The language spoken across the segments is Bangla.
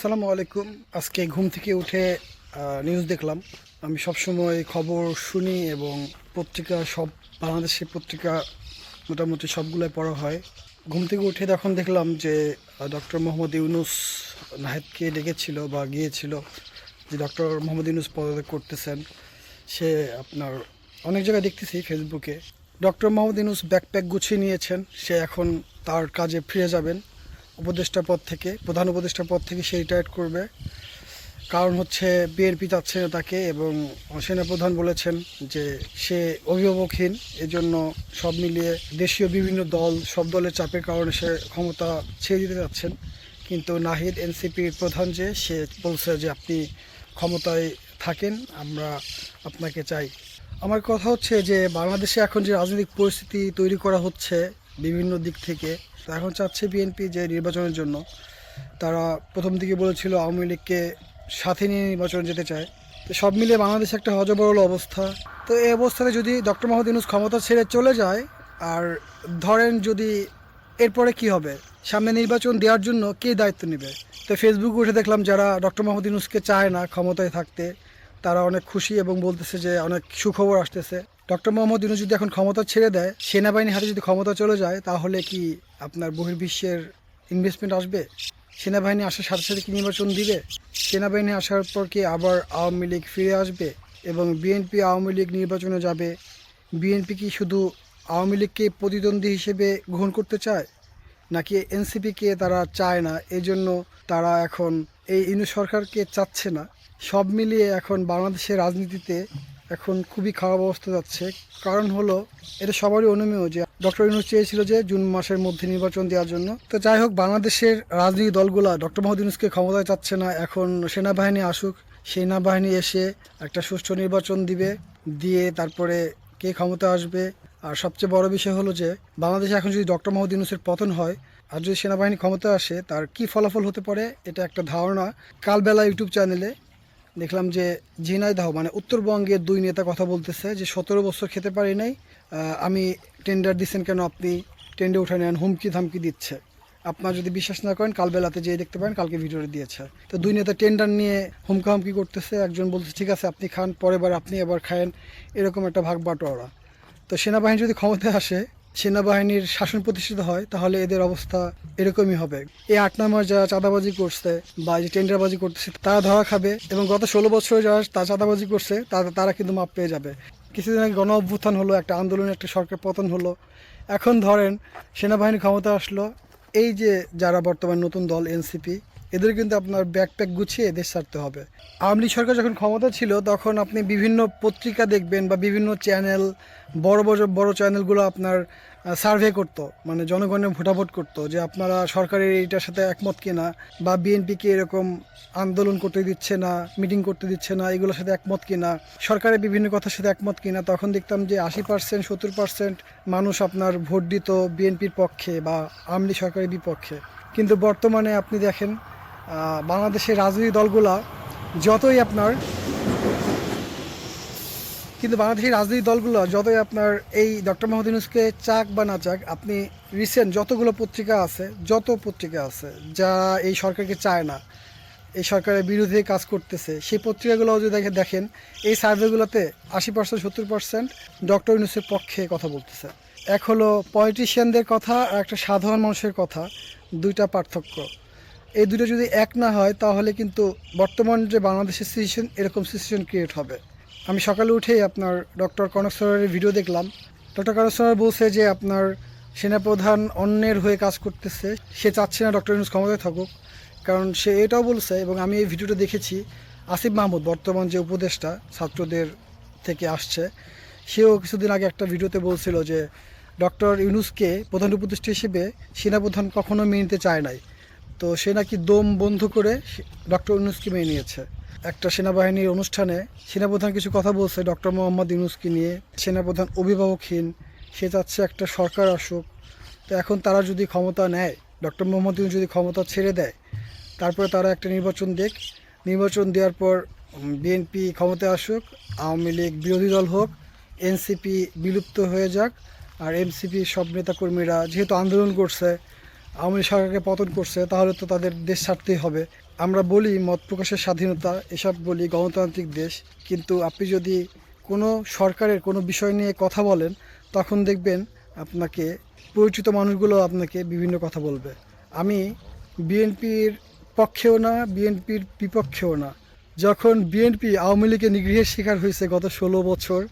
আসসালামু আলাইকুম। আজকে ঘুম থেকে উঠে নিউজ দেখলাম। আমি সবসময় খবর শুনি এবং পত্রিকা সব, বাংলাদেশের পত্রিকা মোটামুটি সবগুলোই পড়া হয়। ঘুম থেকে উঠে তখন দেখলাম যে ডক্টর মোহাম্মদ ইউনুস নাহেদকে ডেকেছিল বা গিয়েছিল যে ডক্টর মোহাম্মদ ইউনুস পদত্যাগ করতেছেন। সে আপনার অনেক জায়গায় দেখতেছি ফেসবুকে ডক্টর মোহাম্মদ ইউনুস ব্যাকপ্যাক গুছিয়ে নিয়েছেন। সে এখন তার কাজে ফিরে যাবেন। উপদেষ্টা পদ থেকে, প্রধান উপদেষ্টা পদ থেকে সে রিটায়ার করবে। কারণ হচ্ছে বিএনপি চাচ্ছে না তাকে এবং সেনাপ্রধান বলেছেন যে সে অভিভাবকহীন, এজন্য সব মিলিয়ে দেশীয় বিভিন্ন দল, সব দলের চাপের কারণে সে ক্ষমতা ছেড়ে দিতে যাচ্ছেন কিন্তু নাহিদ এনসিপির প্রধান যে, সে বলছে যে আপনি ক্ষমতায় থাকেন, আমরা আপনাকে চাই। আমার কথা হচ্ছে যে বাংলাদেশে এখন যে রাজনৈতিক পরিস্থিতি তৈরি করা হচ্ছে বিভিন্ন দিক থেকে তো এখন চাচ্ছে বিএনপি যে নির্বাচনের জন্য। তারা প্রথম দিকে বলেছিল আওয়ামী লীগকে সাথে নিয়ে নির্বাচন যেতে চায়। তো সব মিলিয়ে বাংলাদেশে একটা হজবরল অবস্থা। তো এই অবস্থাতে যদি ডক্টর মোহাম্মদ ইউনুস ক্ষমতা ছেড়ে চলে যায়, আর ধরেন যদি এরপরে কি হবে? সামনে নির্বাচন দেওয়ার জন্য কে দায়িত্ব নেবে? তো ফেসবুকে উঠে দেখলাম যারা ডক্টর মোহাম্মদ ইউনুসকে চায় না ক্ষমতায় থাকতে, তারা অনেক খুশি এবং বলতেছে যে অনেক সুখবর আসতেছে। ডক্টর মোহাম্মদ ইউনুস যদি এখন ক্ষমতা ছেড়ে দেয়, সেনাবাহিনীর হাতে যদি ক্ষমতা চলে যায়, তাহলে কি আপনার বহির্বিশ্বের ইনভেস্টমেন্ট আসবে? সেনাবাহিনী আসার সাথে সাথে কি নির্বাচন দিবে? সেনাবাহিনী আসার পর কি আবার আওয়ামী লীগ ফিরে আসবে এবং বিএনপি আওয়ামী লীগ নির্বাচনে যাবে? বিএনপি কি শুধু আওয়ামী লীগকে প্রতিদ্বন্দ্বী হিসেবে গ্রহণ করতে চায়? নাকি এনসিপিকে তারা চায় না? এই জন্য তারা এখন এই ইনু সরকারকে চাচ্ছে না। সব মিলিয়ে এখন বাংলাদেশের রাজনীতিতে এখন খুবই খারাপ অবস্থা যাচ্ছে। কারণ হলো, এটা সবারই অনুমেয় যে ডক্টর ইউনুস চেয়েছিল যে জুন মাসের মধ্যে নির্বাচন দেওয়ার জন্য। তো যাই হোক, বাংলাদেশের রাজনৈতিক দলগুলা ডক্টর মোহাম্মদ ইউনুসকে ক্ষমতায় চাচ্ছে না। এখন সেনাবাহিনী আসুক, সেনাবাহিনী এসে একটা সুষ্ঠু নির্বাচন দিবে, দিয়ে তারপরে কে ক্ষমতা আসবে। আর সবচেয়ে বড় বিষয় হলো যে, বাংলাদেশে এখন যদি ডক্টর মোহাম্মদ ইউনুসের পতন হয়, আর যদি সেনাবাহিনী ক্ষমতা আসে, তার কি ফলাফল হতে পারে, এটা একটা ধারণা। কালবেলা ইউটিউব চ্যানেলে দেখলাম যে ঝিনাইদহ মানে উত্তরবঙ্গের দুই নেতা কথা বলতেছে যে সতেরো বছর খেতে পারি নাই আমি টেন্ডার দিচ্ছেন কেন আপনি? টেন্ডে উঠে নেন, হুমকি ধামকি দিচ্ছে। আপনার যদি বিশ্বাস না করেন, কালবেলাতে যেয়ে দেখতে পারেন, কালকে ভিডিওটা দিয়েছে। তো দুই নেতা টেন্ডার নিয়ে হুমকা হুমকি করতেছে, একজন বলছে, ঠিক আছে, আপনি খান, পরের বার আপনি আবার খায়েন। এরকম একটা ভাগ বাটোয়ারা। তো সেনাবাহিনী যদি ক্ষমতায় আসে সেনাবাহিনীর শাসন প্রতিষ্ঠিত হয়, তাহলে এদের অবস্থা এরকমই হবে। এই আট নয় মাস যারা চাঁদাবাজি করছে বা যে টেন্ডারবাজি করতেছে, তারা ধরা খাবে এবং গত ষোলো বছর যারা তা চাঁদাবাজি করছে তারা কিন্তু মাপ পেয়ে যাবে। কিছুদিন আগে গণ অভ্যুত্থান হলো, একটা আন্দোলনে একটা সরকার পতন হলো। এখন ধরেন সেনাবাহিনী ক্ষমতা আসলো। এই যে যারা বর্তমান নতুন দল, এনসিপি এদের কিন্তু আপনার ব্যাকপ্যাক গুছিয়ে দেশ ছাড়তে হবে। আওয়ামী লীগ সরকার যখন ক্ষমতা ছিল, তখন আপনি বিভিন্ন পত্রিকা দেখবেন বা বিভিন্ন চ্যানেল বড় বড় বড় চ্যানেলগুলো আপনার সার্ভে করতো। মানে জনগণের ভোটাভোট করতো যে আপনারা সরকারের এইটার সাথে একমত কিনা বা বিএনপিকে এরকম আন্দোলন করতে দিচ্ছে না মিটিং করতে দিচ্ছে না, এগুলোর সাথে একমত কিনা। সরকারের বিভিন্ন কথার সাথে একমত কিনা। তখন দেখতাম যে আশি পার্সেন্ট সত্তর পার্সেন্ট মানুষ আপনার ভোট দিত বিএনপির পক্ষে বা আওয়ামী সরকারের বিপক্ষে। কিন্তু বর্তমানে আপনি দেখেন বাংলাদেশের রাজনৈতিক দলগুলা যতই আপনার কিন্তু বাংলাদেশের রাজনৈতিক দলগুলো যতই আপনার এই ডক্টর মোহাম্মদ ইউনুসকে চাক বা না চাক, আপনি রিসেন্ট যতগুলো পত্রিকা আছে, যত পত্রিকা আছে যারা এই সরকারকে চায় না, এই সরকারের বিরুদ্ধে কাজ করতেছে, সেই পত্রিকাগুলো যদি দেখে দেখেন, এই সার্ভেগুলোতে আশি পার্সেন্ট সত্তর পার্সেন্ট ডক্টর ইউনুসের পক্ষে কথা বলতেছে। এক হলো পলিটিশিয়ানদের কথা আর একটা সাধারণ মানুষের কথা, দুইটা পার্থক্য। এই দুটো যদি এক না হয়, তাহলে কিন্তু বর্তমান যে বাংলাদেশের সিচুয়েশন এরকম সিচুয়েশন ক্রিয়েট হবে। আমি সকালে উঠেই আপনার ডক্টর কনক সরের ভিডিও দেখলাম। ডক্টর কনক সরার বলছে যে, আপনার সেনাপ্রধান অন্যের হয়ে কাজ করতেছে। সে চাচ্ছে না ডক্টর ইউনুস ক্ষমতায় থাকুক, কারণ সে এটাও বলছে এবং আমি এই ভিডিওটা দেখেছি। আসিফ মাহমুদ, বর্তমান যে উপদেষ্টা, ছাত্রদের থেকে আসছে, সেও কিছুদিন আগে একটা ভিডিওতে বলছিল যে, ডক্টর ইউনুসকে প্রধান উপদেষ্টা হিসেবে সেনাপ্রধান কখনো মেনে নিতে চায় নাই। তো সে নাকি দম বন্ধ করে ডক্টর ইউনুসকে মেনে নিয়েছে। একটা সেনাবাহিনীর অনুষ্ঠানে সেনাপ্রধান কিছু কথা বলছে ডক্টর মোহাম্মদ ইউনুসকে নিয়ে। সেনাপ্রধান অভিভাবকহীন সে চাচ্ছে একটা সরকার আসুক। তো এখন তারা যদি ক্ষমতা নেয়, ডক্টর মোহাম্মদ ইউনুস যদি ক্ষমতা ছেড়ে দেয়, তারপরে তারা একটা নির্বাচন দেখ নির্বাচন দেওয়ার পর বিএনপি ক্ষমতায় আসুক, আওয়ামী লীগ বিরোধী দল হোক, এনসিপি বিলুপ্ত হয়ে যাক, আর এনসিপি সব নেতাকর্মীরা যেহেতু আন্দোলন করছে আওয়ামী সরকারকে পতন করছে, তাহলে তো তাদের দেশ ছাড়তেই হবে। আমরা বলি মত প্রকাশের স্বাধীনতা, এসব বলি গণতান্ত্রিক দেশ। কিন্তু আপনি যদি কোনো সরকারের কোনো বিষয় নিয়ে কথা বলেন, তখন দেখবেন আপনাকে, পরিচিত মানুষগুলো আপনাকে বিভিন্ন কথা বলবে। আমি বিএনপির পক্ষেও না, বিএনপির বিপক্ষেও না। যখন বিএনপি আওয়ামী লীগের নিগৃহের শিকার হয়েছে গত ষোলো বছর,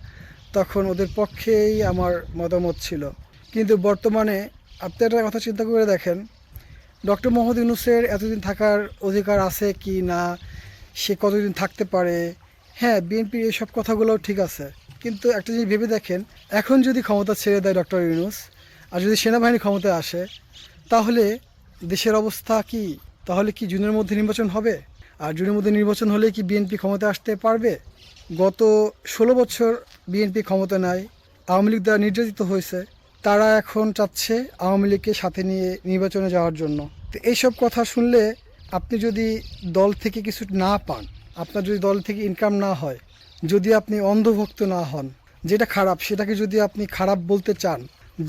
তখন ওদের পক্ষেই আমার মতামত ছিল। কিন্তু বর্তমানে আপনি একটা কথা চিন্তা করে দেখেন, ডক্টর মোহাম্মদ ইউনুসের এতদিন থাকার অধিকার আছে কি না, সে কতদিন থাকতে পারে? হ্যাঁ বিএনপির এইসব কথাগুলো ঠিক আছে। কিন্তু একটা জিনিস ভেবে দেখেন, এখন যদি ক্ষমতা ছেড়ে দেয় ডক্টর ইউনুস, আর যদি সেনাবাহিনী ক্ষমতায় আসে, তাহলে দেশের অবস্থা কি? তাহলে কি জুনের মধ্যে নির্বাচন হবে? আর জুনের মধ্যে নির্বাচন হলে কি বিএনপি ক্ষমতায় আসতে পারবে? গত ষোলো বছর বিএনপি ক্ষমতা নেয় আওয়ামী লীগ দ্বারা নির্যাতিত হয়েছে। তারা এখন চাচ্ছে আওয়ামী লীগকে সাথে নিয়ে নির্বাচনে যাওয়ার জন্য। তো এইসব কথা শুনলে আপনি যদি দল থেকে কিছু না পান, আপনার যদি দল থেকে ইনকাম না হয়, যদি আপনি অন্ধভক্ত না হন, যেটা খারাপ, সেটাকে যদি আপনি খারাপ বলতে চান,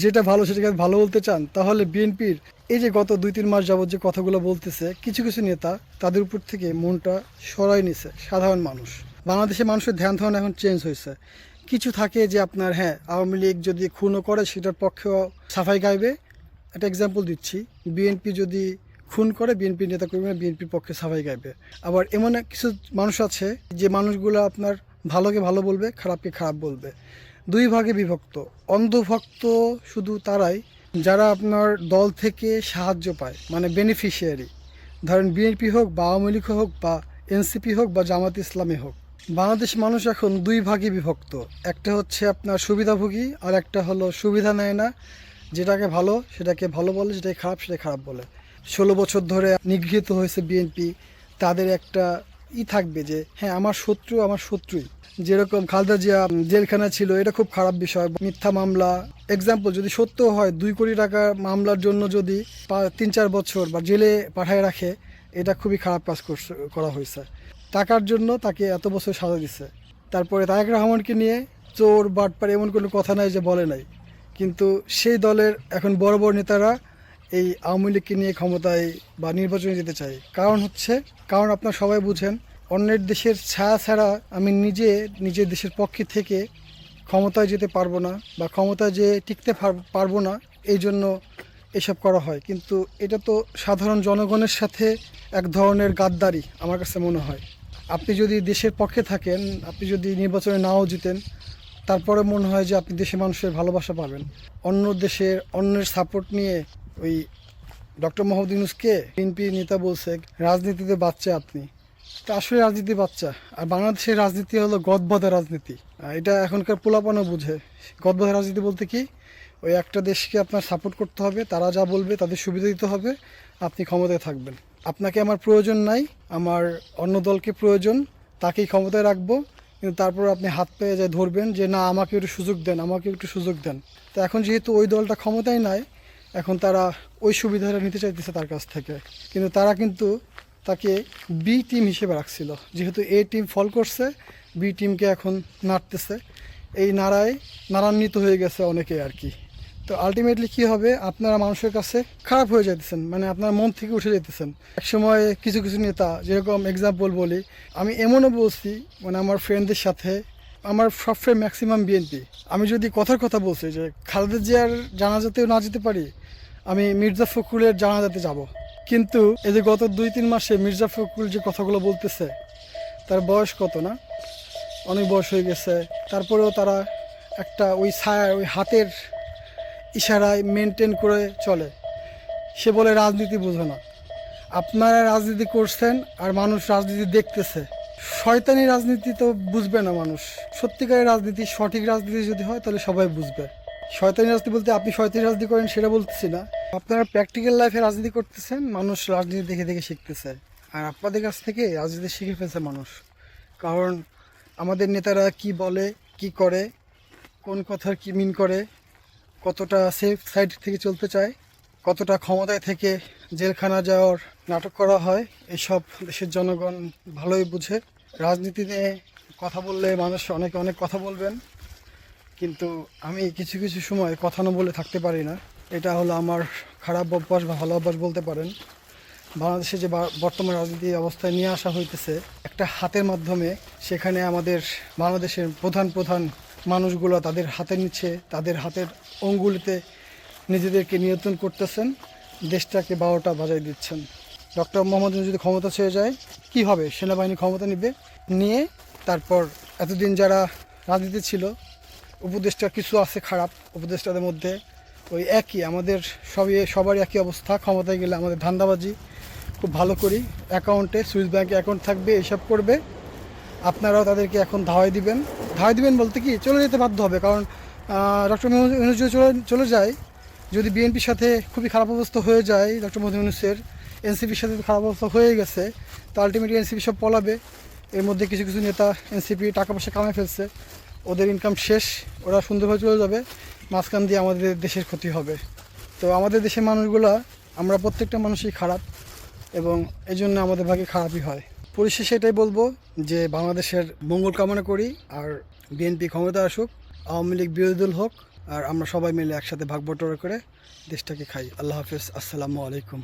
যেটা ভালো সেটাকে ভালো বলতে চান, তাহলে বিএনপির এই যে গত দুই তিন মাস যাবৎ যে কথাগুলো বলতেছে, কিছু কিছু নেতা তাদের উপর থেকে মনটা সরাই নিছে, সাধারণ মানুষ। বাংলাদেশের মানুষের ধ্যান ধারণা এখন চেঞ্জ হয়েছে। কিছু থাকে যে আপনার হ্যাঁ আওয়ামী লীগ যদি খুনও করে, সেটার পক্ষেও সাফাই গাইবে। একটা এক্সাম্পল দিচ্ছি। বিএনপি যদি খুন করে বিএনপি নেতা কর্মীরা বিএনপির পক্ষে সাফাই গাইবে। আবার এমন কিছু মানুষ আছে, যে মানুষগুলো আপনার ভালোকে ভালো বলবে, খারাপকে খারাপ বলবে। দুই ভাগে বিভক্ত। অন্ধভক্ত শুধু তারাই, যারা আপনার দল থেকে সাহায্য পায় মানে বেনিফিশিয়ারি ধরেন বিএনপি হোক বা আওয়ামী লীগ হোক বা এনসিপি হোক বা জামাত ইসলামী হোক। বাংলাদেশ মানুষ এখন দুই ভাগে বিভক্ত। একটা হচ্ছে আপনার সুবিধাভোগী, আর একটা হলো সুবিধা নেয় না। যেটাকে ভালো, সেটাকে ভালো বলে, যেটাকে খারাপ, সেটাকে খারাপ বলে। ষোলো বছর ধরে নিগৃহীত হয়েছে বিএনপি। তাদের একটা ই থাকবে যে হ্যাঁ আমার শত্রু, আমার শত্রুই। যেরকম খালেদা জিয়া জেলখানা ছিল, এটা খুব খারাপ বিষয়, মিথ্যা মামলা। এক্সাম্পল যদি সত্য হয়, দুই কোটি টাকা মামলার জন্য যদি তিন চার বছর বা জেলে পাঠায় রাখে, এটা খুবই খারাপ কাজ করা হয়েছে। টাকার জন্য তাকে এত বছর সাজা দিছে। তারপরে তারেক রহমানকে নিয়ে চোর, বাটপার এমন কোনো কথা নাই যে বলে নাই। কিন্তু সেই দলের এখন বড় বড় নেতারা এই আওয়ামী লীগকে নিয়ে ক্ষমতায় বা নির্বাচনে যেতে চায়। কারণ হচ্ছে, কারণ আপনার সবাই বুঝেন, অন্যের দেশের ছায়া ছাড়া আমি নিজে, নিজের দেশের পক্ষে থেকে ক্ষমতায় যেতে পারব না বা ক্ষমতায় যে টিকতে পার- পারব না, এই জন্য এসব করা হয়। কিন্তু এটা তো সাধারণ জনগণের সাথে এক ধরনের গাদ্দারি, আমার কাছে মনে হয়। আপনি যদি দেশের পক্ষে থাকেন, আপনি যদি নির্বাচনে নাও জিতেন, তারপরে মনে হয় যে আপনি দেশের মানুষের ভালোবাসা পাবেন। অন্য দেশের, অন্যের সাপোর্ট নিয়ে ওই ডক্টর মোহাম্মদ ইউনুসকে বিএনপি নেতা বলছে, রাজনীতিতে বাচ্চা আপনি। তা আসলে রাজনীতি বাচ্চা। আর বাংলাদেশের রাজনীতি হলো গদবাধা রাজনীতি। এটা এখনকার পোলাপানও বুঝে। গদবাধা রাজনীতি বলতে কি? ওই একটা দেশকে আপনার সাপোর্ট করতে হবে, তারা যা বলবে, তাদের সুবিধা দিতে হবে, আপনি ক্ষমতায় থাকবেন। আপনাকে আমার প্রয়োজন নাই, আমার অন্য দলকে প্রয়োজন, তাকেই ক্ষমতায় রাখব, কিন্তু তারপর আপনি হাত পেয়ে যায় ধরবেন যে না, আমাকে একটু সুযোগ দেন, আমাকে একটু সুযোগ দেন। তো এখন যেহেতু ওই দলটা ক্ষমতায় নাই, এখন তারা ওই সুবিধাটা নিতে চাইতেছে তার কাছ থেকে। কিন্তু তারা কিন্তু তাকে বি টিম হিসেবে রাখছিল। যেহেতু এ টিম ফল করছে বি টিমকে এখন নাড়তেছে। এই নাড়ায় নাড়ান্বিত হয়ে গেছে অনেকে আর কি। তো আলটিমেটলি কী হবে? আপনারা মানুষের কাছে খারাপ হয়ে যাইতেছেন মানে আপনার মন থেকে উঠে যেতেছেন একসময় কিছু কিছু নেতা, যেরকম এক্সাম্পল বলি, আমি এমনও বলছি মানে আমার ফ্রেন্ডদের সাথে, আমার সব ফ্রেন্ড ম্যাক্সিমাম বিএনপি আমি যদি কথার কথা বলছি যে, খালেদা জিয়ার জানাজাতেও না যেতে পারি, আমি মির্জা ফখরুলের জানাজাতে যাব। কিন্তু এই যে গত দুই তিন মাসে মির্জা ফখরুল যে কথাগুলো বলতেছে, তার বয়স কত না? অনেক বয়স হয়ে গেছে। তারপরেও তারা একটা ওই ছায়া ওই হাতের ইশারায় মেনটেন করে চলে। সে বলে, রাজনীতি বোঝে না। আপনারা রাজনীতি করছেন আর মানুষ রাজনীতি দেখতেছে। শয়তানি রাজনীতি তো বুঝবে না মানুষ। সত্যিকারের রাজনীতি, সঠিক রাজনীতি যদি হয়, তাহলে সবাই বুঝবে। শয়তানি রাজনীতি বলতে আপনি শয়তানি রাজনীতি করেন সেটা বলতেছি না। আপনারা প্র্যাকটিক্যাল লাইফে রাজনীতি করতেছেন, মানুষ রাজনীতি দেখে দেখে শিখতেছে। আর আপনাদের কাছ থেকে রাজনীতি শিখে ফেলছে মানুষ। কারণ আমাদের নেতারা কি বলে, কি করে, কোন কথার কি মিন করে কতটা সেফ সাইড থেকে চলতে চায়, কতটা ক্ষমতায় থেকে জেলখানা যাওয়ার নাটক করা হয়, এসব দেশের জনগণ ভালোই বুঝে। রাজনীতি নিয়ে কথা বললে মানুষ অনেকে অনেক কথা বলবেন, কিন্তু আমি কিছু কিছু সময় কথা না বলে থাকতে পারি না। এটা হলো আমার খারাপ অভ্যাস বা ভালো অভ্যাস বলতে পারেন। বাংলাদেশে যে বর্তমান রাজনীতি অবস্থায় নিয়ে আসা হইতেছে, একটা হাতের মাধ্যমে সেখানে আমাদের বাংলাদেশের প্রধান প্রধান মানুষগুলো তাদের হাতের নিচে তাদের হাতের অঙ্গুলিতে নিজেদেরকে নিয়ন্ত্রণ করতেছেন, দেশটাকে বারোটা বাজায় দিচ্ছেন। ডক্টর মোহাম্মদ যদি ক্ষমতা ছেড়ে যায়, কি হবে? সেনাবাহিনী ক্ষমতা নেবে, নিয়ে তারপর এতদিন যারা রাজনীতি ছিল উপদেষ্টা কিছু আছে খারাপ, উপদেষ্টাদের মধ্যে ওই একই, আমাদের সবই সবারই একই অবস্থা, ক্ষমতায় গেলে আমাদের ধান্দাবাজি, খুব ভালো করি, অ্যাকাউন্টে, সুইস ব্যাঙ্কে অ্যাকাউন্ট থাকবে, এসব করবে, আপনারাও তাদেরকে এখন ধাওয়াই দিবেন। ধাওয়াই দেবেন বলতে কি, চলে যেতে বাধ্য হবে, কারণ ডক্টর ইউনুস যদি চলে চলে যায়, যদি বিএনপির সাথে খুবই খারাপ অবস্থা হয়ে যায়, ডক্টর মোহাম্মদ ইউনুসের, এনসিপির সাথে খারাপ অবস্থা হয়ে গেছে, তো আলটিমেটলি এনসিপি সব পলাবে, এর মধ্যে কিছু কিছু নেতা এনসিপি টাকা পয়সা কামায় ফেলছে, ওদের ইনকাম শেষ, ওরা সুন্দরভাবে চলে যাবে, মাঝখান দিয়ে আমাদের দেশের ক্ষতি হবে। তো আমাদের দেশের মানুষগুলা, আমরা প্রত্যেকটা মানুষই খারাপ, এবং এই জন্য আমাদের ভাগে খারাপই হয়। পরিশেষে এটাই বলব যে বাংলাদেশের মঙ্গল কামনা করি আর বিএনপি ক্ষমতা আসুক, আওয়ামী লীগ বিরোধী হোক, আর আমরা সবাই মিলে একসাথে ভাগ বটোয়ারা করে দেশটাকে খাই। আল্লাহ হাফিজ। আসসালামু আলাইকুম।